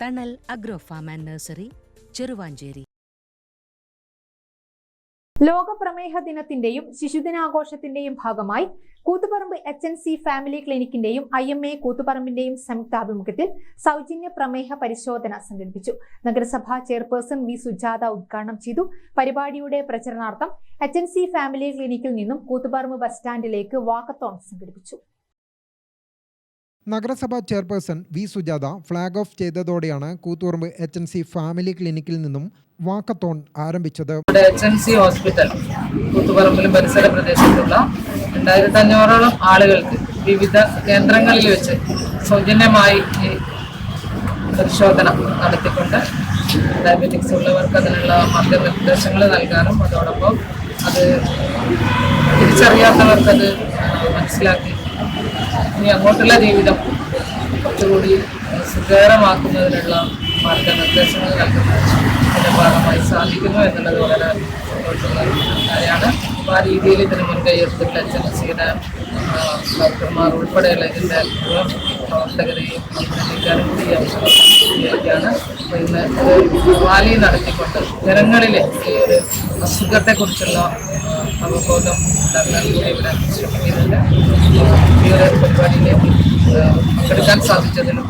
Thanal agro farm and nursery Cheruvanchery ലോക പ്രമേഹ ദിനത്തിന്റെയും ശിശുദിനാഘോഷത്തിന്റെയും ഭാഗമായി Koothuparamba H N C family ക്ലിനിക്കിന്റെയും I M A കൂത്തുപറമ്പിന്റെയും സംയുക്താഭിമുഖ്യത്തിൽ സൗജന്യ പ്രമേഹ പരിശോധന സംഘടിപ്പിച്ചു. നഗരസഭാ ചെയർപേഴ്സൺ വി സുജാത ഉദ്ഘാടനം ചെയ്തു. പരിപാടിയുടെ പ്രചരണാർത്ഥം എച്ച് എൻ സി ഫാമിലി ക്ലിനിക്കിൽ നിന്നും കൂത്തുപറമ്പ് ബസ് സ്റ്റാൻഡിലേക്ക് വാക്കത്തോൺ സംഘടിപ്പിച്ചു. നഗരസഭാ chairperson V. Sujatha flag off ചെയ്തതോടെയാണ് Koothuparamba H N C family ക്ലിനിക്കിൽ നിന്നും വാക്കത്തോൺ ആരംഭിച്ചത്. എച്ച് എൻ സി ഹോസ്പിറ്റൽ കൂത്തുപറമ്പിലും പരിസര പ്രദേശത്തുള്ള രണ്ടായിരത്തി അഞ്ഞൂറോളം ആളുകൾക്ക് വിവിധ കേന്ദ്രങ്ങളിൽ വെച്ച് സൗജന്യമായി പരിശോധന നടത്തിക്കൊണ്ട് ഡയബറ്റിക്സ് ഉള്ളവർക്ക് അതിനുള്ള മാർഗനിർദ്ദേശങ്ങൾ നൽകാനും അതോടൊപ്പം അത് തിരിച്ചറിയാത്തവർക്കത് മനസ്സിലാക്കി ഇനി അങ്ങോട്ടുള്ള ജീവിതം കുറച്ചുകൂടി സുഖകരമാക്കുന്നതിനുള്ള മാർഗനിർദ്ദേശങ്ങൾ നൽകുന്നതിന്റെ ഭാഗമായി സാധിക്കുന്നു എന്നുള്ളത് വളരെ കാര്യമാണ്. അപ്പോൾ ആ രീതിയിൽ ഇതിന് മുൻകൈ എടുത്തിട്ട് അച്ഛൻ സീന ഡോക്ടർമാർ ഉൾപ്പെടെയുള്ള ഇതിന്റെ പ്രവർത്തകരെയും അഭിനന്ദിക്കാനും കൂടി അവസരം ഉപയോഗിക്കുകയാണ് അപ്പോൾ റാലി നടത്തിക്കൊണ്ട് ജനങ്ങളിലെ ഈ ഒരു അസുഖത്തെക്കുറിച്ചുള്ള അവബോധം ഉണ്ടാക്കാൻ കൂടി ഇവിടെ ശ്രമിക്കുന്നുണ്ട്. ഈ ഒരു പരിപാടിയിലേക്ക് പങ്കെടുക്കാൻ സാധിച്ചതിലും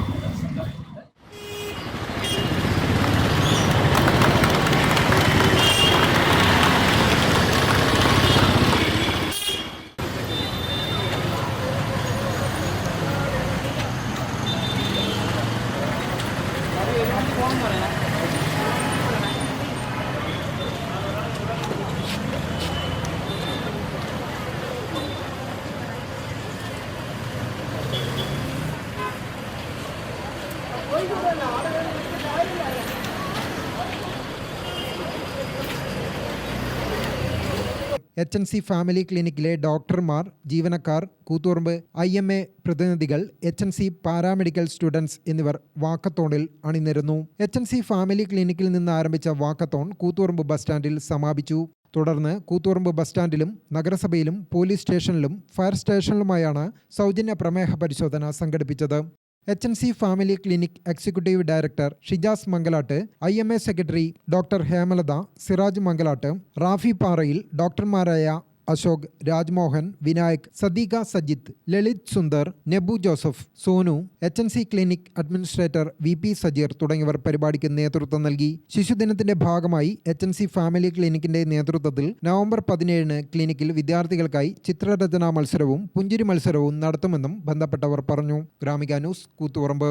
എച്ച് എൻ സി ഫാമിലി ക്ലിനിക്കിലെ ഡോക്ടർമാർ ജീവനക്കാർ കൂത്തുപറമ്പ് ഐ എം എ പ്രതിനിധികൾ H N C paramedical students എന്നിവർ വാക്കത്തോണിൽ അണിനിരന്നു. എച്ച് എൻ സി ഫാമിലി ക്ലിനിക്കിൽ നിന്ന് ആരംഭിച്ച വാക്കത്തോൺ കൂത്തുപറമ്പ് ബസ് സ്റ്റാൻഡിൽ സമാപിച്ചു. തുടർന്ന് കൂത്തുപറമ്പ് ബസ് സ്റ്റാൻഡിലും നഗരസഭയിലും പോലീസ് സ്റ്റേഷനിലും ഫയർ സ്റ്റേഷനിലുമായാണ് സൗജന്യ പ്രമേഹ പരിശോധന സംഘടിപ്പിച്ചത്. H N C family clinic executive director Shijas Mangalat I M A secretary doctor Hemalatha Siraj Mangalat Rafi Parayil ഡോക്ടർമാരായ Ashok Rajmohan Vinayak Sadeeka Sajith Lalith Sundar Nebu Joseph Sonu H N C clinic administrator V P Sajeer തുടങ്ങിയവർ പരിപാടിക്ക് നേതൃത്വം നൽകി. ശിശുദിനത്തിന്റെ ഭാഗമായി H N C family ക്ലിനിക്കിന്റെ നേതൃത്വത്തിൽ November പതിനേഴിന് ക്ലിനിക്കിൽ വിദ്യാർത്ഥികൾക്കായി ചിത്രരചനാ മത്സരവും പുഞ്ചിരി മത്സരവും നടത്തുമെന്നും ബന്ധപ്പെട്ടവർ പറഞ്ഞു. Gramika news Koothuparamba.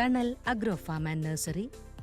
Thanal agro farm and nursery